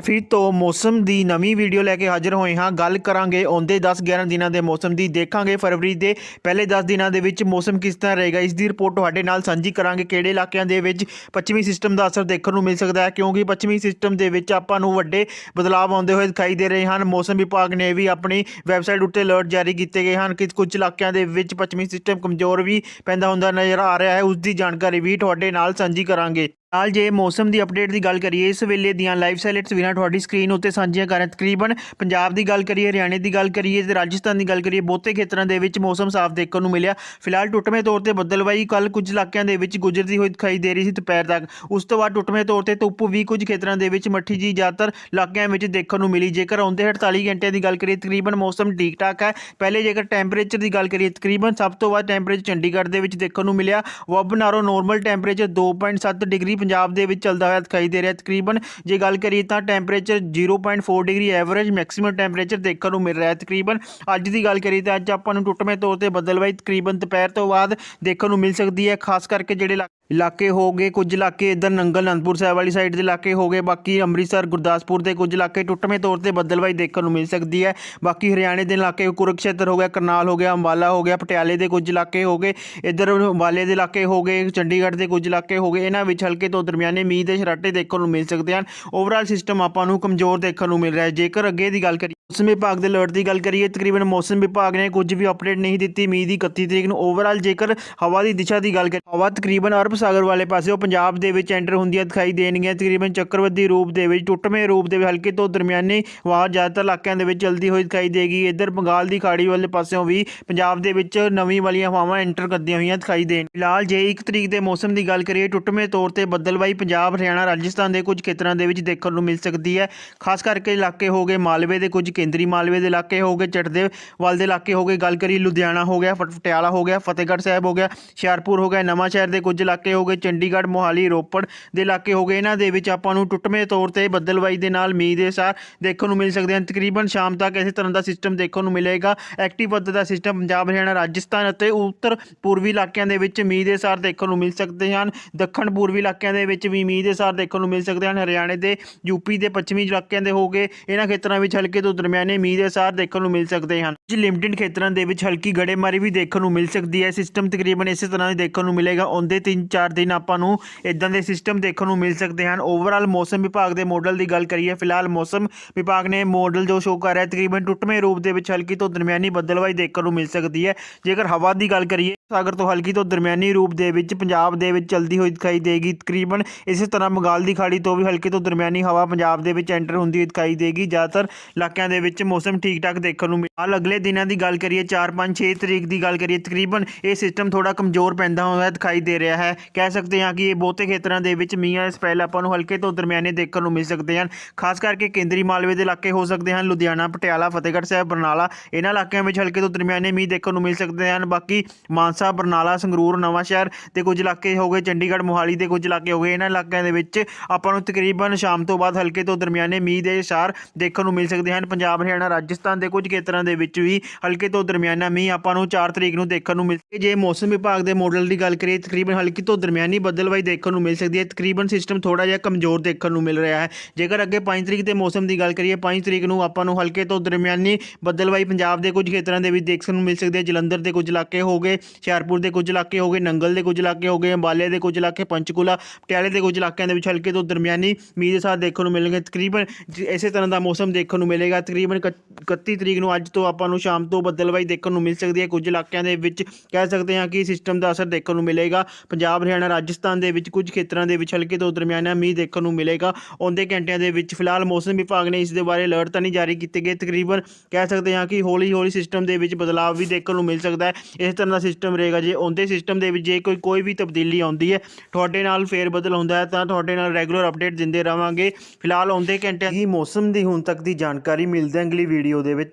ਫਿਰ ਤੋਂ ਮੌਸਮ ਦੀ ਨਵੀਂ ਵੀਡੀਓ ਲੈ ਕੇ ਹਾਜ਼ਰ ਹੋਏ ਹਾਂ। ਗੱਲ ਕਰਾਂਗੇ ਆਉਂਦੇ 10-11 ਦਿਨਾਂ ਦੇ ਮੌਸਮ ਦੀ। ਦੇਖਾਂਗੇ ਫਰਵਰੀ ਦੇ ਪਹਿਲੇ 10 ਦਿਨਾਂ ਦੇ ਵਿੱਚ ਮੌਸਮ ਕਿਸ ਤਰ੍ਹਾਂ ਰਹੇਗਾ। ਇਸ ਦੀ ਰਿਪੋਰਟ ਤੁਹਾਡੇ ਨਾਲ ਸਾਂਝੀ ਕਰਾਂਗੇ। ਕਿਹੜੇ ਇਲਾਕਿਆਂ ਦੇ ਵਿੱਚ ਪੱਛਮੀ ਸਿਸਟਮ ਦਾ ਅਸਰ ਦੇਖਣ ਨੂੰ ਮਿਲ ਸਕਦਾ ਹੈ? ਕਿਉਂਕਿ ਪੱਛਮੀ ਸਿਸਟਮ ਦੇ ਵਿੱਚ ਆਪਾਂ ਨੂੰ ਵੱਡੇ ਬਦਲਾਅ ਆਉਂਦੇ ਹੋਏ ਦਿਖਾਈ ਦੇ ਰਹੇ ਹਨ। ਮੌਸਮ ਵਿਭਾਗ ਨੇ ਵੀ ਆਪਣੀ ਵੈਬਸਾਈਟ ਉੱਤੇ ਅਲਰਟ ਜਾਰੀ ਕੀਤੇ ਗਏ ਹਨ ਕਿ ਕੁਝ ਇਲਾਕਿਆਂ ਦੇ ਵਿੱਚ ਪੱਛਮੀ ਸਿਸਟਮ ਕਮਜ਼ੋਰ ਵੀ ਪੈਂਦਾ ਹੁੰਦਾ ਨਜ਼ਰ ਆ ਰਿਹਾ ਹੈ। ਉਸ ਦੀ ਜਾਣਕਾਰੀ ਵੀ ਤੁਹਾਡੇ ਨਾਲ ਸਾਂਝੀ ਕਰਾਂਗੇ। ਨਾਲ ਜੇ ਮੌਸਮ ਦੀ ਅਪਡੇਟ ਦੀ ਗੱਲ ਕਰੀਏ, ਇਸ ਵੇਲੇ ਦੀਆਂ ਲਾਈਵ ਸਾਈਲੈਂਟ ਤਸਵੀਰਾਂ ਤੁਹਾਡੀ ਸਕਰੀਨ ਉੱਤੇ ਸਾਂਝੀਆਂ ਕਰ ਤਕਰੀਬਨ ਪੰਜਾਬ ਦੀ ਗੱਲ ਕਰੀਏ, ਹਰਿਆਣੇ ਦੀ ਗੱਲ ਕਰੀਏ ਤੇ ਰਾਜਸਥਾਨ ਦੀ ਗੱਲ ਕਰੀਏ, ਬਹੁਤੇ ਖੇਤਰਾਂ ਦੇ ਵਿੱਚ ਮੌਸਮ ਸਾਫ਼ ਦੇਖਣ ਨੂੰ ਮਿਲਿਆ। ਫਿਲਹਾਲ ਟੁੱਟਵੇਂ ਤੌਰ ਤੇ ਬੱਦਲਵਾਈ ਕੱਲ ਕੁਝ ਇਲਾਕਿਆਂ ਦੇ ਵਿੱਚ ਗੁਜ਼ਰਦੀ ਹੋਈ ਦਿਖਾਈ ਦੇ ਰਹੀ ਸੀ ਦੁਪਹਿਰ ਤੱਕ। ਉਸ ਤੋਂ ਬਾਅਦ ਟੁੱਟਵੇਂ ਤੌਰ ਤੇ ਧੁੱਪ ਵੀ ਕੁਝ ਖੇਤਰਾਂ ਦੇ ਵਿੱਚ ਮੱਠੀ ਜੀ ਜ਼ਿਆਦਾਤਰ ਇਲਾਕਿਆਂ ਵਿੱਚ ਦੇਖਣ ਨੂੰ ਮਿਲੀ। ਜੇਕਰ ਆਉਂਦੇ 48 ਘੰਟਿਆਂ ਦੀ ਗੱਲ ਕਰੀਏ, ਤਕਰੀਬਨ ਮੌਸਮ ਠੀਕ ਠਾਕ ਹੈ। ਪਹਿਲੇ ਜੇਕਰ ਟੈਂਪਰੇਚਰ ਦੀ ਗੱਲ ਕਰੀਏ, ਤਕਰੀਬਨ ਸਭ ਤੋਂ ਵੱਧ ਟੈਂਪਰੇਚਰ ਚੰਡੀਗੜ੍ਹ ਦੇ ਵਿੱਚ ਦੇਖਣ ਨੂੰ ਮਿਲਿਆ। ਵਬ ਨਾਲੋਂ ਨੋਰਮਲ ਟੈਂਪਰੇਚਰ 2.7 ਡਿਗਰੀ ਪੰਜਾਬ ਦੇ ਵਿੱਚ ਚੱਲਦਾ ਹੋਇਆ ਦਿਖਾਈ ਦੇ ਰਿਹਾ ਤਕਰੀਬਨ ਜੇ ਗੱਲ ਕਰੀਏ ਤਾਂ temperature 0.4 degree average maximum temperature ਦੇਖਣ ਨੂੰ ਮਿਲ ਰਿਹਾ ਹੈ। ਤਕਰੀਬਨ ਅੱਜ ਦੀ ਗੱਲ ਕਰੀਏ ਤਾਂ ਅੱਜ ਆਪਾਂ ਨੂੰ ਟੁੱਟਵੇਂ ਤੌਰ ਤੇ ਬਦਲਵਾਈ ਤਕਰੀਬਨ ਦੁਪਹਿਰ ਤੋਂ ਬਾਅਦ ਦੇਖਣ ਨੂੰ ਮਿਲ ਸਕਦੀ ਹੈ, ਖਾਸ ਕਰਕੇ ਜਿਹੜੇ ਇਲਾ- ਇਲਾਕੇ ਹੋ ਗਏ, ਕੁਝ ਇਲਾਕੇ ਇਧਰ ਨੰਗਲ, ਅਨੰਦਪੁਰ ਸਾਹਿਬ ਵਾਲੀ ਸਾਈਡ ਦੇ ਇਲਾਕੇ ਹੋ ਗਏ, ਬਾਕੀ ਅੰਮ੍ਰਿਤਸਰ, ਗੁਰਦਾਸਪੁਰ ਦੇ ਕੁਝ ਇਲਾਕੇ ਟੁੱਟਵੇਂ ਤੌਰ ਤੇ ਬੱਦਲਵਾਈ ਦੇਖਣ ਨੂੰ ਮਿਲ ਸਕਦੀ ਹੈ। ਬਾਕੀ ਹਰਿਆਣੇ ਦੇ ਇਲਾਕੇ, ਕੁਰੂਕਸ਼ੇਤਰ ਹੋ ਗਿਆ, ਕਰਨਾਲ ਹੋ ਗਿਆ, ਅੰਬਾਲਾ ਹੋ ਗਿਆ, ਪਟਿਆਲੇ ਦੇ ਕੁਝ ਇਲਾਕੇ ਹੋ ਗਏ, ਇਧਰ ਅੰਬਾਲੇ ਦੇ ਇਲਾਕੇ ਹੋ ਗਏ, ਚੰਡੀਗੜ੍ਹ ਦੇ ਕੁਝ ਇਲਾਕੇ ਹੋ ਗਏ, ਇਹਨਾਂ ਵਿੱਚ ਹਲਕੇ ਤੋਂ ਦਰਮਿਆਨੇ ਮੀਂਹ ਦੇ ਛਰਾਟੇ ਦੇਖਣ ਨੂੰ ਮਿਲ ਸਕਦੇ ਹਨ। ਓਵਰਆਲ ਸਿਸਟਮ ਆਪਾਂ ਨੂੰ ਕਮਜ਼ੋਰ ਦੇਖਣ ਨੂੰ ਮਿਲ ਰਿਹਾ ਹੈ। ਜੇਕਰ ਅੱਗੇ ਦੀ ਗੱਲ ਕਰੀਏ, ਮੌਸਮ ਵਿਭਾਗ ਦੇ ਅਲਰਟ ਦੀ ਗੱਲ ਕਰੀਏ, ਤਕਰੀਬਨ ਮੌਸਮ ਵਿਭਾਗ ਨੇ ਕੁਝ ਵੀ ਅਪਡੇਟ ਨਹੀਂ ਦਿੱਤੀ ਮੀਂਹ ਦੀ 31 ਤਰੀਕ ਨੂੰ। ਓਵਰਆਲ ਜੇਕਰ ਹਵਾ ਦੀ ਦਿਸ਼ਾ ਦੀ ਗੱਲ ਕਰੀਏ, ਹਵਾ ਤਕਰੀਬਨ ਅਰਬ ਸਾਗਰ ਵਾਲੇ ਪਾਸੇ ਉਹ ਪੰਜਾਬ ਦੇ ਵਿੱਚ ਐਂਟਰ ਹੁੰਦੀਆਂ ਦਿਖਾਈ ਦੇਣਗੀਆਂ। ਤਕਰੀਬਨ ਚੱਕਰਵਰਤੀ ਰੂਪ ਦੇ ਵਿੱਚ, ਟੁੱਟਵੇਂ ਰੂਪ ਦੇ ਵਿੱਚ, ਹਲਕੇ ਤੋਂ ਦਰਮਿਆਨੀ ਹਵਾ ਜ਼ਿਆਦਾਤਰ ਇਲਾਕਿਆਂ ਦੇ ਵਿੱਚ ਚਲਦੀ ਹੋਈ ਦਿਖਾਈ ਦੇਗੀ। ਇੱਧਰ ਬੰਗਾਲ ਦੀ ਖਾੜੀ ਵਾਲੇ ਪਾਸਿਓਂ ਵੀ ਪੰਜਾਬ ਦੇ ਵਿੱਚ ਨਵੀਂ ਵਾਲੀਆਂ ਹਵਾਵਾਂ ਐਂਟਰ ਕਰਦੀਆਂ ਹੋਈਆਂ ਦਿਖਾਈ ਦੇਣ। ਫਿਲਹਾਲ ਜੇ 1 ਤਰੀਕ ਦੇ ਮੌਸਮ ਦੀ ਗੱਲ ਕਰੀਏ, ਟੁੱਟਵੇਂ ਤੌਰ ਤੇ ਬੱਦਲਵਾਈ ਪੰਜਾਬ, ਹਰਿਆਣਾ, ਰਾਜਸਥਾਨ ਦੇ ਕੁਝ ਖੇਤਰਾਂ ਦੇ ਵਿੱਚ ਦੇਖਣ ਨੂੰ ਮਿਲ ਸਕਦੀ ਹੈ। ਖਾਸ ਕਰਕੇ ਇਲਾਕੇ ਹੋ ਗਏ ਮਾਲਵੇ ਦੇ ਕੁਝ ਕੇਂਦਰੀ ਮਾਲਵੇ ਦੇ ਇਲਾਕੇ ਹੋ ਗਏ ਚੜਦੇ ਵੱਲ ਦੇ ਇਲਾਕੇ ਹੋ ਗਏ। ਗੱਲ ਕਰੀ ਲੁਧਿਆਣਾ ਹੋ ਗਿਆ ਫਟ- ਪਟਿਆਲਾ ਹੋ ਗਿਆ, ਫਤਿਹਗੜ੍ਹ ਸਾਹਿਬ ਹੋ ਗਿਆ, ਹੁਸ਼ਿਆਰਪੁਰ ਹੋ ਗਿਆ ਨਵਾਂ ਸ਼ਹਿਰ ਦੇ ਕੁਝ ਇਲਾਕੇ ਹੋ ਗਏ ਚੰਡੀਗੜ੍ਹ, ਮੋਹਾਲੀ, ਰੋਪੜ ਦੇ ਇਲਾਕੇ ਹੋ ਗਏ। ਇਹਨਾਂ ਦੇ ਵਿੱਚ ਆਪਾਂ ਨੂੰ ਟੁੱਟਵੇਂ ਤੌਰ ਤੇ ਬੱਦਲਵਾਈ ਦੇ ਨਾਲ ਮੀਂਹ ਦੇ ਸਾਰ ਦੇਖਣ ਨੂੰ ਮਿਲ ਸਕਦੇ ਹਨ। ਤਕਰੀਬਨ ਸ਼ਾਮ ਤੱਕ ਇਸੇ ਤਰ੍ਹਾਂ ਦਾ ਸਿਸਟਮ ਦੇਖਣ ਨੂੰ ਮਿਲੇਗਾ। ਐਕਟਿਵ ਦਾ ਸਿਸਟਮ ਪੰਜਾਬ, ਹਰਿਆਣਾ, ਰਾਜਸਥਾਨ ਅਤੇ ਉੱਤਰ ਪੂਰਬੀ ਇਲਾਕਿਆਂ ਦੇ ਵਿੱਚ ਮੀਂਹ ਦੇ ਸਾਰ ਦੇਖਣ ਨੂੰ ਮਿਲ ਸਕਦੇ ਹਨ। ਦੱਖਣ ਪੂਰਬੀ ਇਲਾਕਿਆਂ ਦੇ ਵਿੱਚ ਵੀ ਮੀਂਹ ਦੇ ਸਾਰ ਦੇਖਣ ਨੂੰ ਮਿਲ ਸਕਦੇ ਹਨ। ਹਰਿਆਣੇ ਦੇ ਯੂਪੀ ਦੇ, ਪੱਛਮੀ ਇਲਾਕਿਆਂ ਦੇ ਹੋ ਗਏ। ਇਹਨਾਂ ਖੇਤਰਾਂ ਵਿੱਚ ਹਲਕੇ ਤੋਂ ਦਰਮਿਆਨੇ ਮੀਂਹ ਦੇ ਸਾਰ ਦੇਖਣ ਨੂੰ ਮਿਲ ਸਕਦੇ ਹਨ। ਕੁਝ ਲਿਮਟਿਡ ਖੇਤਰਾਂ ਦੇ ਵਿੱਚ ਹਲਕੀ ਗੜੇਮਾਰੀ ਵੀ ਦੇਖਣ ਨੂੰ ਮਿਲ ਸਕਦੀ ਹੈ। ਸਿਸਟਮ ਤਕਰੀਬਨ ਇਸੇ ਤਰ੍ਹਾਂ ਹੀ ਦੇਖਣ ਨੂੰ ਮਿਲੇਗਾ। ਆਉਂਦੇ 3-4 ਦਿਨ ਆਪਾਂ ਨੂੰ ਇਦਾਂ ਦੇ ਸਿਸਟਮ ਦੇਖਣ ਨੂੰ ਮਿਲ ਸਕਦੇ ਹਨ। ਓਵਰਆਲ ਮੌਸਮ ਵਿਭਾਗ ਦੇ ਮਾਡਲ ਦੀ ਗੱਲ ਕਰੀਏ, ਫਿਲਹਾਲ ਮੌਸਮ ਵਿਭਾਗ ਨੇ ਮਾਡਲ ਜੋ ਸ਼ੋਅ ਕਰ ਰਿਹਾ, ਤਕਰੀਬਨ ਟੁੱਟਵੇਂ ਰੂਪ ਦੇ ਵਿੱਚ ਹਲਕੀ ਤੋਂ ਦਰਮਿਆਨੀ ਬੱਦਲਵਾਈ ਦੇਖਣ ਨੂੰ ਮਿਲ ਸਕਦੀ ਹੈ। ਜੇਕਰ ਹਵਾ ਦੀ ਗੱਲ ਕਰੀਏ, ਸਾਗਰ ਤੋਂ ਹਲਕੀ ਤੋਂ ਦਰਮਿਆਨੀ ਰੂਪ ਦੇ ਵਿੱਚ, ਪੰਜਾਬ ਦੇ ਵਿੱਚ ਚਲਦੀ ਹੋਈ ਦਿਖਾਈ ਦੇਗੀ। ਤਕਰੀਬਨ ਇਸੇ ਤਰ੍ਹਾਂ ਬੰਗਾਲ ਦੀ ਖਾੜੀ ਤੋਂ ਵੀ ਹਲਕੀ ਤੋਂ ਦਰਮਿਆਨੀ ਹਵਾ ਪੰਜਾਬ ਦੇ ਵਿੱਚ ਐਂਟਰ ਹੁੰਦੀ ਹੋਈ ਦਿਖਾਈ ਦੇਗੀ। ਜ਼ਿਆਦਾਤਰ ਇਲਾਕਿਆਂ ਦੇ ਵਿੱਚ ਮੌਸਮ ਠੀਕ ਠਾਕ ਦੇਖਣ ਨੂੰ ਮਿਲ ਅਗਲੇ ਦਿਨਾਂ ਦੀ ਗੱਲ ਕਰੀਏ 4 5 6 ਤਰੀਕ ਦੀ ਗੱਲ ਕਰੀਏ, ਤਕਰੀਬਨ ਇਹ ਸਿਸਟਮ ਥੋੜਾ ਕਮਜ਼ੋਰ ਪੈਂਦਾ ਹੋਇਆ ਦਿਖਾਈ ਦੇ ਰਿਹਾ ਹੈ। ਕਹਿ ਸਕਦੇ ਹਾਂ ਕਿ ਇਹ ਬਹੁਤੇ ਖੇਤਰਾਂ ਦੇ ਵਿੱਚ ਮੀਂਹਾਂ ਦੇ ਸਪੈਲ ਆਪਾਂ ਨੂੰ ਹਲਕੇ ਤੋਂ ਦਰਮਿਆਨੇ ਦੇਖਣ ਨੂੰ ਮਿਲ ਸਕਦੇ ਹਨ। ਖਾਸ ਕਰਕੇ ਕੇਂਦਰੀ ਮਾਲਵੇ ਦੇ ਇਲਾਕੇ ਹੋ ਸਕਦੇ ਹਨ, ਲੁਧਿਆਣਾ, ਪਟਿਆਲਾ, ਫਤਿਹਗੜ੍ਹ ਸਾਹਿਬ, ਬਰਨਾਲਾ। ਇਹਨਾਂ ਇਲਾਕਿਆਂ ਵਿੱਚ ਹਲਕੇ ਤੋਂ ਦਰਮਿਆਨੇ ਮੀਂਹ ਦੇਖਣ ਨੂੰ ਮਿਲ ਸਕਦੇ ਹਨ। ਬਾਕੀ ਮਾਨਸਾ, ਬਰਨਾਲਾ, ਸੰਗਰੂਰ, ਨਵਾਂ ਸ਼ਹਿਰ ਤੇ ਕੁਝ ਇਲਾਕੇ ਹੋ ਗਏ, ਚੰਡੀਗੜ੍ਹ, ਮੋਹਾਲੀ ਦੇ ਕੁਝ ਇਲਾਕੇ ਹੋ ਗਏ। ਇਹਨਾਂ ਇਲਾਕਿਆਂ ਦੇ ਵਿੱਚ ਆਪਾਂ ਨੂੰ ਤਕਰੀਬਨ ਸ਼ਾਮ ਤੋਂ ਬਾਅਦ ਹਲਕੇ ਤੋਂ ਦਰਮਿਆਨੇ ਮੀਂਹ ਦੇ ਇਸ਼ਾਰ ਦੇਖਣ ਨੂੰ ਮਿਲ ਸਕਦੇ ਹਨ। ਪੰਜਾਬ, ਹਰਿਆਣਾ, ਰਾਜਸਥਾਨ ਦੇ ਕੁਝ ਖੇਤਰਾਂ ਦੇ ਵਿੱਚ ਵੀ ਹਲਕੇ ਤੋਂ ਦਰਮਿਆਨਾ ਮੀਂਹ ਆਪਾਂ ਨੂੰ 4 ਤਰੀਕ ਨੂੰ ਦੇਖਣ ਨੂੰ ਮਿਲ ਜੇ ਮੌਸਮ ਵਿਭਾਗ ਦੇ ਮਾਡਲ ਦੀ ਗੱਲ ਕਰੀਏ, ਤਕਰੀਬਨ ਹਲਕੀ ਤੋਂ ਦਰਮਿਆਨੀ ਬੱਦਲਵਾਈ ਦੇਖਣ ਨੂੰ ਮਿਲ ਸਕਦੀ ਹੈ। ਤਕਰੀਬਨ ਸਿਸਟਮ ਥੋੜਾ ਜਿਹਾ ਕਮਜ਼ੋਰ ਦੇਖਣ ਨੂੰ ਮਿਲ ਰਿਹਾ ਹੈ। ਜੇਕਰ ਅੱਗੇ 5 ਤਰੀਕ ਦੇ ਮੌਸਮ ਦੀ ਗੱਲ ਕਰੀਏ 5 ਤਰੀਕ ਨੂੰ ਆਪਾਂ ਨੂੰ ਹਲਕੇ ਤੋਂ ਦਰਮਿਆਨੀ ਬੱਦਲਵਾਈ ਪੰਜਾਬ ਦੇ ਕੁਝ ਖੇਤਰਾਂ ਦੇ ਵਿੱਚ ਦੇਖਣ ਨੂੰ ਮਿਲ ਸਕਦੀ ਹੈ। ਜਲੰਧਰ ਦੇ ਕੁਝ ਇਲਾਕੇ ਹੋ ਗਏ, ਹੁਸ਼ਿਆਰਪੁਰ ਦੇ ਕੁਝ ਇਲਾਕੇ ਹੋ ਗਏ, ਨੰਗਲ ਦੇ ਕੁਝ ਇਲਾਕੇ ਹੋ ਗਏ, ਅੰਬਾਲੇ ਦੇ ਕੁਝ ਇਲਾਕੇ, ਪੰਚਕੂਲਾ, ਪਟਿਆਲੇ ਦੇ ਕੁਝ ਇਲਾਕਿਆਂ ਦੇ ਵਿੱਚ ਹਲਕੇ ਤੋਂ ਦਰਮਿਆਨੀ ਮੀਂਹ ਦੇ ਸਾਥ ਦੇਖਣ ਨੂੰ ਮਿਲਣਗੇ। ਤਕਰੀਬਨ ਇਸੇ ਤਰ੍ਹਾਂ ਦਾ ਮੌਸਮ ਦੇਖਣ ਨੂੰ ਮਿਲੇਗਾ। ਤਕਰੀਬਨ ਇਕੱਤ- 31 ਤਰੀਕ ਨੂੰ ਅੱਜ ਤੋਂ ਆਪਾਂ ਨੂੰ ਸ਼ਾਮ ਤੋਂ ਬੱਦਲਵਾਈ ਦੇਖਣ ਨੂੰ ਮਿਲ ਸਕਦੀ ਹੈ। ਕੁਝ ਇਲਾਕਿਆਂ ਦੇ ਵਿੱਚ ਕਹਿ ਸਕਦੇ ਹਾਂ ਕਿ ਸਿਸਟਮ ਦਾ ਅਸਰ ਦੇਖਣ ਨੂੰ ਮਿਲੇਗਾ। ਪੰਜਾਬ ਹਰਿਆਣਾ, ਰਾਜਸਥਾਨ ਦੇ ਵਿੱਚ ਕੁਝ ਖੇਤਰਾਂ ਦੇ ਵਿੱਚ ਹਲਕੇ ਤੋਂ ਦਰਮਿਆਨਾ ਮੀਂਹ ਦੇਖਣ ਨੂੰ ਮਿਲੇਗਾ। ਆਉਂਦੇ ਘੰਟਿਆਂ ਦੇ ਵਿੱਚ ਫਿਲਹਾਲ ਮੌਸਮ ਵਿਭਾਗ ਨੇ ਇਸ ਦੇ ਬਾਰੇ ਅਲਰਟ ਤਾਂ ਨਹੀਂ ਜਾਰੀ ਕੀਤੇ ਗਏ। ਤਕਰੀਬਨ ਕਹਿ ਸਕਦੇ ਹਾਂ ਕਿ ਹੌਲੀ ਹੌਲੀ ਸਿਸਟਮ ਦੇ ਵਿੱਚ ਬਦਲਾਅ ਵੀ ਦੇਖਣ ਨੂੰ ਮਿਲ ਸਕਦਾ ਹੈ। ਇਸ ਤਰ੍ਹਾਂ ਦਾ ਸਿਸਟਮ ਰਹੇਗਾ। ਜੇ ਆਉਂਦੇ ਸਿਸਟਮ ਦੇ ਵਿੱਚ ਜੇ ਕੋਈ ਕੋਈ ਵੀ ਤਬਦੀਲੀ ਆਉਂਦੀ ਹੈ, ਤੁਹਾਡੇ ਨਾਲ ਫੇਰ ਬਦਲ ਹੁੰਦਾ ਹੈ ਤਾਂ ਤੁਹਾਡੇ ਨਾਲ ਰੈਗੂਲਰ ਅਪਡੇਟ ਦਿੰਦੇ ਰਵਾਂਗੇ ਫਿਲਹਾਲ ਆਉਂਦੇ ਘੰਟਿਆਂ ਹੀ ਮੌਸਮ ਦੀ ਹੁਣ ਤੱਕ ਦੀ ਜਾਣਕਾਰੀ ਮਿਲਦੇ ਹਾਂ ਅਗਲੀ ਵੀਡੀਓ ਦੇ ਵਿੱਚ।